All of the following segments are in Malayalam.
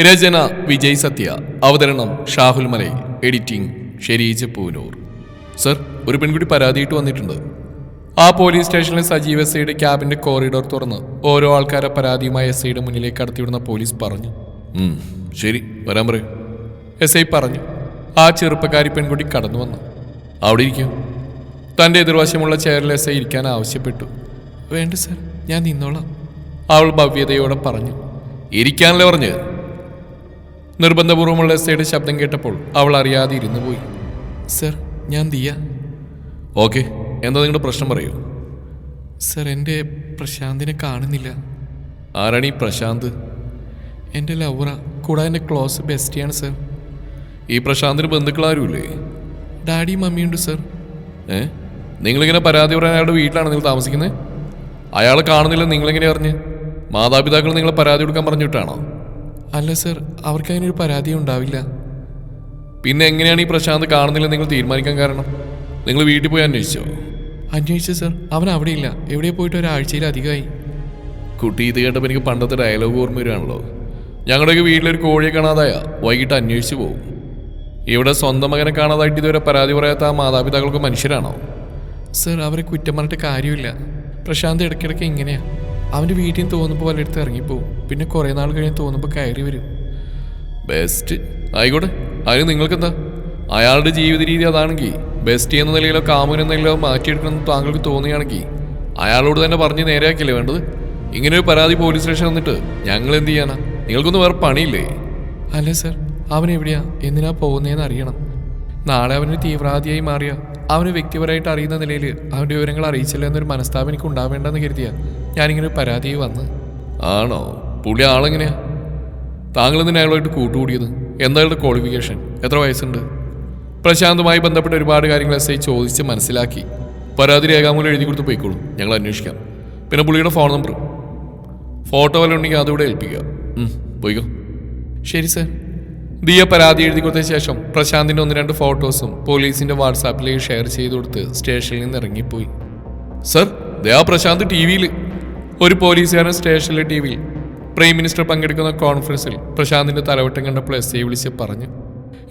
രചന വിജയ് സത്യ. അവതരണം ഷാഹുൽ മലയിൽ. എഡിറ്റിംഗ് ഷെരീജ് പൂനൂർ. സർ ഒരു പെൺകുട്ടി പരാതിയിട്ട് വന്നിട്ടുണ്ട്. ആ പോലീസ് സ്റ്റേഷനിലെ സജീവ് എസ് ഐയുടെ ക്യാബിന്റെ കോറിഡോർ തുറന്ന് ഓരോ ആൾക്കാരെ പരാതിയുമായി എസ് ഐയുടെ മുന്നിലേക്ക് കടത്തിവിടുന്ന പോലീസ് പറഞ്ഞു. ശരി വരാൻ പറയൂ. എസ് ഐ പറഞ്ഞു ആ ചെറുപ്പക്കാരി പെൺകുട്ടി കടന്നു വന്നു. അവിടെ ഇരിക്കും. തന്റെ എതിർവശമുള്ള ചെയറിൽ എസ് ഐ ഇരിക്കാൻ ആവശ്യപ്പെട്ടു. വേണ്ട സർ ഞാൻ നിന്നോളാം. അവൾ ഭവ്യതയോടെ പറഞ്ഞു ഇരിക്കാനല്ലേ പറഞ്ഞ്. നിർബന്ധപൂർവമുള്ള എസ്തയുടെ ശബ്ദം കേട്ടപ്പോൾ അവൾ അറിയാതെ ഇരുന്നു പോയി. സർ ഞാൻ ദിയ. ഓക്കെ എന്താ നിങ്ങളുടെ പ്രശ്നം പറയൂ. സർ എന്റെ പ്രശാന്തിനെ കാണുന്നില്ല. ആരാണ് ഈ പ്രശാന്ത്? എന്റെ ലവറ കൂടാതെ എന്റെ ക്ലോസ് ബെസ്റ്റിയാണ് സർ. ഈ പ്രശാന്തിന് ബന്ധുക്കളാരുമില്ലേ ഡാഡി മമ്മിയുണ്ട് സർ. ഏ? നിങ്ങളിങ്ങനെ പരാതി പറയാൻ അയാളുടെ വീട്ടിലാണ് നിങ്ങൾ താമസിക്കുന്നത്? അയാൾ കാണുന്നില്ല നിങ്ങളെങ്ങനെ അറിഞ്ഞ്? മാതാപിതാക്കൾ നിങ്ങളെ പരാതി കൊടുക്കാൻ പറഞ്ഞിട്ടാണോ? അല്ല സർ അവർക്ക് അങ്ങനെ ഒരു പരാതി ഉണ്ടാവില്ല. പിന്നെ എങ്ങനെയാണ് ഈ പ്രശാന്ത് കാണുന്നില്ല നിങ്ങൾ തീരുമാനിക്കാൻ കാരണം? നിങ്ങൾ വീട്ടിൽ പോയി അന്വേഷിച്ചോ? അന്വേഷിച്ചു സർ. അവൻ അവിടെയില്ല. എവിടെ പോയിട്ട് ഒരാഴ്ചയിലധികമായി കുട്ടി ഇത് കേട്ടപ്പോൾ എനിക്ക് പണ്ടത്തെ ഡയലോഗ് ഓർമ്മ വരികയാണല്ലോ ഞങ്ങളുടെയൊക്കെ വീട്ടിലൊരു കോഴിയെ കാണാതായ. വൈകിട്ട് അന്വേഷിച്ചു പോകും. ഇവിടെ സ്വന്തം മകനെ കാണാതായിട്ട് ഇതുവരെ പരാതി പറയാത്ത ആ മാതാപിതാക്കൾക്ക് മനുഷ്യരാണോ? സർ അവരെ കുറ്റം പറഞ്ഞിട്ട് കാര്യമില്ല. പ്രശാന്ത് ഇടയ്ക്കിടയ്ക്ക് ഇങ്ങനെയാ. അവന്റെ വീട്ടിൽ നിന്ന് തോന്നുമ്പോൾ പലയിടത്ത് ഇറങ്ങിപ്പോവും. പിന്നെ കുറേ നാൾ കഴിഞ്ഞ് തോന്നുമ്പോൾ കയറി വരും. ബെസ്റ്റ് ആയിക്കോട്ടെ. അതിന് നിങ്ങൾക്കെന്താ? അയാളുടെ ജീവിത രീതി അതാണെങ്കിൽ ബെസ്റ്റ് എന്ന നിലയിലോ കാമുൻ എന്ന നിലയിലോ മാറ്റിയെടുക്കണമെന്ന് താങ്കൾക്ക് തോന്നുകയാണെങ്കിൽ അയാളോട് തന്നെ പറഞ്ഞ് നേരെയാക്കില്ലേ വേണ്ടത്? ഇങ്ങനെ ഒരു പരാതി പോലീസ് സ്റ്റേഷൻ വന്നിട്ട് ഞങ്ങൾ എന്ത് ചെയ്യാനാ? നിങ്ങൾക്കൊന്നും വേറെ പണിയില്ലേ? അല്ല സർ അവൻ എവിടെയാ? എന്തിനാ പോകുന്നതെന്ന് അറിയണം. നാളെ അവന് തീവ്രവാദിയായി മാറിയ. അവന് വ്യക്തിപരമായിട്ട് അറിയുന്ന നിലയിൽ അവന്റെ വിവരങ്ങൾ അറിയിച്ചില്ല എന്നൊരു മനസ്താപം എനിക്ക് ഉണ്ടാവേണ്ടെന്ന് കരുതിയ. ഞാനിങ്ങനെ പരാതി വന്ന്. ആണോ? പുള്ളി ആളെങ്ങനെയാ? താങ്കൾ എന്തിനാ അയാളുമായിട്ട് കൂട്ടുകൂടിയത്? എന്തായാലും ക്വാളിഫിക്കേഷൻ എത്ര വയസ്സുണ്ട്? പ്രശാന്തുമായി ബന്ധപ്പെട്ട ഒരുപാട് കാര്യങ്ങൾ എസ് ഐ ചോദിച്ച് മനസ്സിലാക്കി. പരാതി രേഖാമൂലം എഴുതി കൊടുത്ത് പോയിക്കോളൂ. ഞങ്ങൾ അന്വേഷിക്കാം. പിന്നെ പുള്ളിയുടെ ഫോൺ നമ്പർ ഫോട്ടോ വല്ല ഉണ്ടെങ്കിൽ അതുകൂടെ ഏൽപ്പിക്കുക. പോയിക്കോ. ശരി സർ ദിയ പരാതി എഴുതി കൊടുത്ത ശേഷം പ്രശാന്തിന്റെ ഒന്ന് രണ്ട് ഫോട്ടോസും പോലീസിന്റെ വാട്സാപ്പിലേക്ക് ഷെയർ ചെയ്ത് കൊടുത്ത് സ്റ്റേഷനിൽ നിന്ന് ഇറങ്ങിപ്പോയി. സർ ദയാ പ്രശാന്ത് ടി വിയിൽ ഒരു പോലീസുകാരൻ സ്റ്റേഷനിലെ ടി വിയിൽ പ്രൈം മിനിസ്റ്റർ പങ്കെടുക്കുന്ന കോൺഫറൻസിൽ പ്രശാന്തിന്റെ തലവട്ടം കണ്ടപ്പോൾ എസ് ഐ വിളിച്ച് പറഞ്ഞു.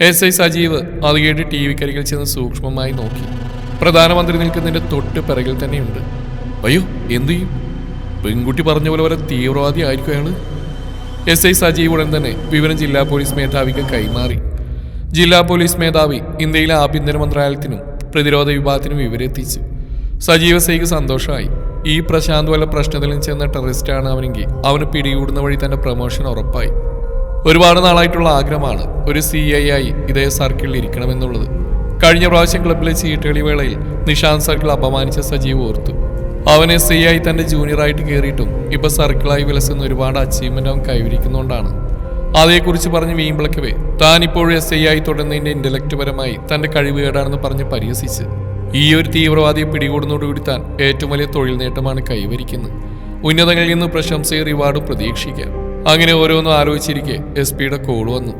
എസ് ഐ സജീവ് അത് കേട്ട് ടി വിക്കരികിൽ ചെന്ന് സൂക്ഷ്മമായി നോക്കി. പ്രധാനമന്ത്രി നിൽക്കുന്നതിന്റെ തൊട്ട് പിറകിൽ തന്നെയുണ്ട്. അയ്യോ എന്തു ചെയ്യും? പെൺകുട്ടി പറഞ്ഞ പോലെ വരെ തീവ്രവാദി ആയിരിക്കും അയാൾ. എസ് ഐ സജീവ് ഉടൻ തന്നെ വിവരം ജില്ലാ പോലീസ് മേധാവിക്ക് കൈമാറി. ജില്ലാ പോലീസ് മേധാവി ഇന്ത്യയിലെ ആഭ്യന്തര മന്ത്രാലയത്തിനും പ്രതിരോധ വിഭാഗത്തിനും വിവരെത്തിച്ചു സജീവ സൈക്ക് സന്തോഷമായി. ഈ പ്രശാന്ത് വല്ല പ്രശ്നത്തിലും ചെന്ന ടെററിസ്റ്റാണ് അവനെങ്കിൽ അവന് പിടികൂടുന്ന വഴി തന്റെ പ്രൊമോഷൻ ഉറപ്പായി. ഒരുപാട് നാളായിട്ടുള്ള ആഗ്രഹമാണ് ഒരു സി ഐ ആയി ഇതേ സർക്കിളിൽ ഇരിക്കണമെന്നുള്ളത്. കഴിഞ്ഞ പ്രാവശ്യം ക്ലബിലെ ചീട്ടുകളി വേളയിൽ നിഷാന്ത് സർക്കിൾ അപമാനിച്ച സജീവ് ഓർത്തു. അവനെ സി ആയി തന്റെ ജൂനിയറായിട്ട് കയറിയിട്ടും ഇപ്പൊ സർക്കിളായി വിലസുന്ന ഒരുപാട് അച്ചീവ്മെന്റ് അവൻ കൈവരിക്കുന്നുകൊണ്ടാണ് അതേക്കുറിച്ച് പറഞ്ഞ് വീമ്പിളക്കവേ താൻ ഇപ്പോഴും എസ് ഐ ആയി തുടരുന്നതിന്റെ ഇന്റലക്ട് പരമായി തന്റെ കഴിവുകേടാണെന്ന് പറഞ്ഞ് പരിഹസിച്ച്. ഈ ഒരു തീവ്രവാദിയെ പിടികൂടുന്നതോടുകൂടി താൻ ഏറ്റവും വലിയ തൊഴിൽ നേട്ടമാണ് കൈവരിക്കുന്നത്. ഉന്നതങ്ങളിൽ നിന്ന് പ്രശംസയും റിവാർഡും പ്രതീക്ഷിക്കാം അങ്ങനെ ഓരോന്നും ആലോചിച്ചിരിക്കെ എസ് പിയുടെ കോൾ വന്നു.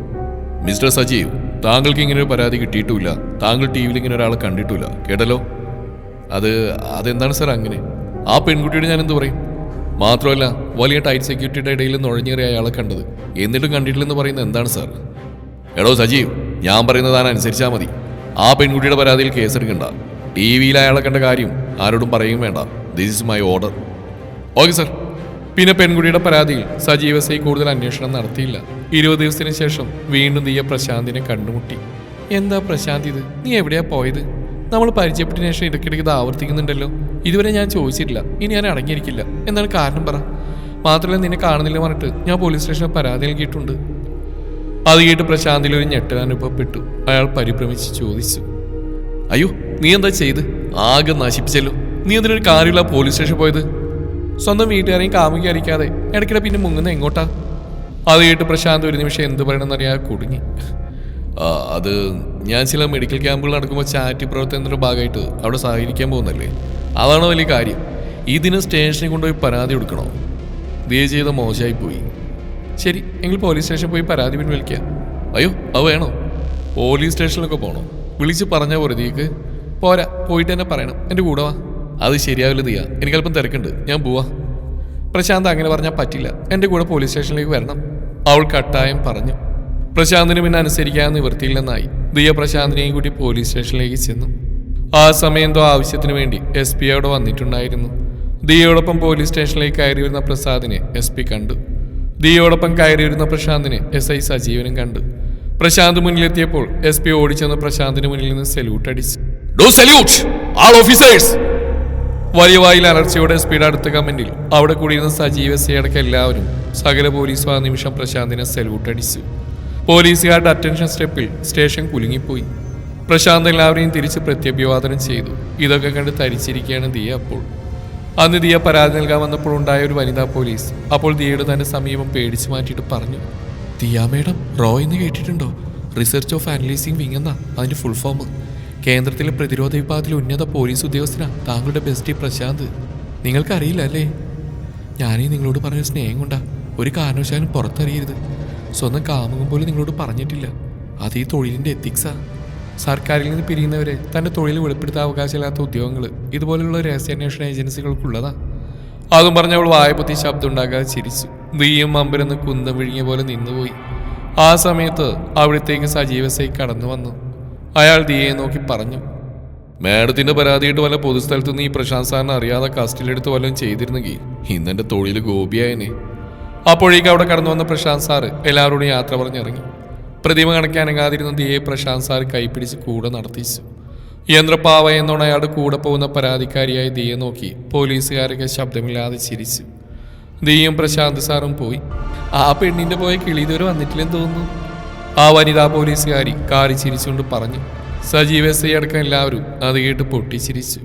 മിസ്റ്റർ സജീവ് താങ്കൾക്ക് ഇങ്ങനെ ഒരു പരാതി കിട്ടിയിട്ടുമില്ല താങ്കൾ ടി വിയിൽ ഇങ്ങനെ ഒരാളെ കണ്ടിട്ടില്ല. കേട്ടല്ലോ? അത് അതെന്താണ് സാർ അങ്ങനെ? ആ പെൺകുട്ടിയോട് ഞാൻ എന്ത് പറയും? മാത്രമല്ല വലിയ ടൈറ്റ് സെക്യൂരിറ്റിയുടെ ഇടയിൽ നുഴഞ്ഞേറിയ അയാളെ കണ്ടത്. എന്നിട്ടും കണ്ടിട്ടില്ലെന്ന് പറയുന്നത് എന്താണ് സാർ? എടോ സജീവ് ഞാൻ പറയുന്നത് താൻ അനുസരിച്ചാൽ മതി. ആ പെൺകുട്ടിയുടെ പരാതിയിൽ കേസെടുക്കണ്ട. ടി വിയിൽ അയാളെ കണ്ട കാര്യം ആരോടും പറയും വേണ്ട. This is my order okay sir പിന്നെ പെൺകുട്ടിയുടെ പരാതിയിൽ സജീവ സൈ കൂടുതൽ അന്വേഷണം നടത്തിയില്ല. ഇരുപത് ദിവസത്തിന് ശേഷം വീണ്ടും നീയ പ്രശാന്തിനെ കണ്ടുമുട്ടി. എന്താ പ്രശാന്ത് ഇത്? നീ എവിടെയാ പോയത്? നമ്മൾ പരിചയപ്പെട്ടതിന് ശേഷം ഇടയ്ക്കിടയ്ക്ക് ഇത് ആവർത്തിക്കുന്നുണ്ടല്ലോ. ഇതുവരെ ഞാൻ ചോദിച്ചിട്ടില്ല. ഇനി ഞാൻ അടങ്ങിയിരിക്കില്ല. എന്നാണ് കാരണം പറ. മാത്രമല്ല നിന്നെ കാണുന്നില്ല പറഞ്ഞിട്ട് ഞാൻ പോലീസ് സ്റ്റേഷനിൽ പരാതി നൽകിയിട്ടുണ്ട്. അത് കേട്ട് പ്രശാന്തിൽ ഒരു ഞെട്ടൽ അനുഭവപ്പെട്ടു. അയാൾ പരിഭ്രമിച്ച് ചോദിച്ചു. അയ്യോ നീ എന്താ ചെയ്ത്? ആകെ നശിപ്പിച്ചല്ലോ. നീ എന്തിനൊരു കാര്യമില്ല പോലീസ് സ്റ്റേഷൻ പോയത്? സ്വന്തം വീട്ടുകാരെയും കാമുകി അറിയിക്കാതെ ഇടയ്ക്കിടെ പിന്നെ മുങ്ങുന്ന എങ്ങോട്ടാ? അത് കേട്ട് പ്രശാന്ത് ഒരു നിമിഷം എന്ത് പറയണമെന്നറിയാ? കുടുങ്ങി. അത് ഞാൻ ചില മെഡിക്കൽ ക്യാമ്പുകൾ നടക്കുമ്പോൾ ചാറ്റ് പ്രവർത്തനത്തിന്റെ ഭാഗമായിട്ട് അവിടെ സഹകരിക്കാൻ പോകുന്നല്ലേ അതാണ് വലിയ കാര്യം. ഇതിന് സ്റ്റേഷനിൽ കൊണ്ടുപോയി പരാതി കൊടുക്കണോ? ദേ ചെയ്ത മോശമായി പോയി. ശരി എങ്കിൽ പോലീസ് സ്റ്റേഷനിൽ പോയി പരാതി പിൻവലിക്കാം. അയ്യോ അത് വേണോ? പോലീസ് സ്റ്റേഷനിലൊക്കെ പോകണോ വിളിച്ച് പറഞ്ഞാൽ പോരെ നീക്ക്. പോരാ പോയിട്ട് തന്നെ പറയണം. എന്റെ കൂടെ വാ. അത് ശരിയാവില്ല തീയ എനിക്കല്പം തിരക്കുണ്ട്. ഞാൻ പോവാ. പ്രശാന്ത് അങ്ങനെ പറഞ്ഞാൽ പറ്റില്ല. എന്റെ കൂടെ പോലീസ് സ്റ്റേഷനിലേക്ക് വരണം. അവൾ കട്ടായം പറഞ്ഞു. പ്രശാന്തിന് പിന്നെ അനുസരിക്കാൻ നിവൃത്തിയില്ലെന്നായി ദിയ പ്രശാന്തിനെയും കൂട്ടി പോലീസ് സ്റ്റേഷനിലേക്ക് ചെന്നു. ആ സമയം എന്തോ ആവശ്യത്തിന് വേണ്ടി എസ് പി അവിടെ വന്നിട്ടുണ്ടായിരുന്നു. ദിയോടൊപ്പം പോലീസ് സ്റ്റേഷനിലേക്ക് കയറി വരുന്ന പ്രസാദിനെ എസ് പി കണ്ടു. ദിയോടൊപ്പം കയറി വരുന്ന പ്രശാന്തിനെ എസ് ഐ സജീവനും കണ്ടു. പ്രശാന്ത് മുന്നിലെത്തിയപ്പോൾ എസ് പി ഓടിച്ചെന്ന് പ്രശാന്തിന് മുന്നിൽ നിന്ന് സല്യൂട്ട് അടിച്ചു. ഡോ സല്യൂട്ട് ആൾ ഓഫീസേഴ്സ് വലിയ വായിൽ അലർച്ചയോടെ സ്പീഡ് അടുത്ത കമന്റിൽ അവിടെ കൂടിയിരുന്ന സജീവ സിയടക്കം എല്ലാവരും സകല പോലീസും ആ നിമിഷം പ്രശാന്തിനെ സല്യൂട്ട് അടിച്ചു. പോലീസുകാരുടെ അറ്റൻഷൻ സ്റ്റെപ്പിൽ സ്റ്റേഷൻ കുലുങ്ങിപ്പോയി. പ്രശാന്ത് എല്ലാവരെയും തിരിച്ച് പ്രത്യഭിവാദനം ചെയ്തു. ഇതൊക്കെ കണ്ട് തരിച്ചിരിക്കുകയാണ് ദിയ അപ്പോൾ. അന്ന് ദിയ പരാതി നൽകാൻ വന്നപ്പോൾ ഉണ്ടായ ഒരു വനിതാ പോലീസ് അപ്പോൾ ദിയയുടെ തന്നെ സമീപം പേടിച്ചു മാറ്റിയിട്ട് പറഞ്ഞു. ദിയ മേഡം റോ എന്ന് കേട്ടിട്ടുണ്ടോ? റിസർച്ച് ഓഫ് അനലൈസിംഗ് വിങ് എന്നാ അതിന്റെ ഫുൾ ഫോം കേന്ദ്രത്തിലെ പ്രതിരോധ വിഭാഗത്തിലെ ഉന്നത പോലീസ് ഉദ്യോഗസ്ഥനാണ് താങ്കളുടെ ബെസ്റ്റി പ്രശാന്ത്. നിങ്ങൾക്കറിയില്ല അല്ലേ? ഞാനീ നിങ്ങളോട് പറഞ്ഞ സ്നേഹം കൊണ്ടാ ഒരു കാരണവശാലും പുറത്തറിയരുത്. സ്വന്തം കാമുകം പോലും നിങ്ങളോട് പറഞ്ഞിട്ടില്ല. അത് ഈ തൊഴിലിന്റെ എത്തിക്സാ സർക്കാരിൽ നിന്ന് പിരിയുന്നവരെ തന്റെ തൊഴിൽ വെളിപ്പെടുത്താൻ അവകാശമില്ലാത്ത ഉദ്യോഗങ്ങൾ ഇതുപോലെയുള്ള രഹസ്യാന്വേഷണ ഏജൻസികൾക്കുള്ളതാ. അതും പറഞ്ഞവൾ വായപൊത്തി ശബ്ദം ഉണ്ടാക്കാതെ ചിരിച്ചു. നീയും അമ്പരന്ന് കുന്തം വിഴുങ്ങിയ പോലെ നിന്നുപോയി. ആ സമയത്ത് അവിടത്തേക്ക് സജീവസൈ കടന്നു വന്നു. അയാൾ ദിയയെ നോക്കി പറഞ്ഞു മാഡത്തിന്റെ പരാതിയിട്ട് വല്ല പൊതുസ്ഥലത്ത് നിന്ന് ഈ പ്രശാന്ത് സാറിനെ അറിയാതെ കസ്റ്റഡിയിലെടുത്ത് വല്ലതും ചെയ്തിരുന്നെങ്കിൽ ഇന്നെന്റെ തൊഴിൽ ഗോപിയായനെ. അപ്പോഴേക്ക് അവിടെ കടന്നു വന്ന പ്രശാന്ത് സാറ് എല്ലാവരോടും യാത്ര പറഞ്ഞിറങ്ങി. പ്രതിമ കണക്കാനങ്ങാതിരുന്ന ദിയെ പ്രശാന്ത് സാർ കൈപ്പിടിച്ച് കൂടെ നടത്തിച്ചു. യന്ത്രപ്പാവ എന്നോട് അയാളുടെ കൂടെ പോകുന്ന പരാതിക്കാരിയായ ദിയെ നോക്കി പോലീസുകാരൊക്കെ ശബ്ദമില്ലാതെ ചിരിച്ചു. ദിയും പ്രശാന്ത് സാറും പോയി. ആ പെണ്ണിന്റെ പോയ കിളി ഇതുവരെ വന്നിട്ടില്ലെന്ന് തോന്നുന്നു. ആ വനിതാ പോലീസുകാരി കാറി ചിരിച്ചുകൊണ്ട് പറഞ്ഞു സജീവ എസ് ഐ അടക്കം എല്ലാവരും അത് കേട്ട് പൊട്ടിച്ചിരിച്ചു.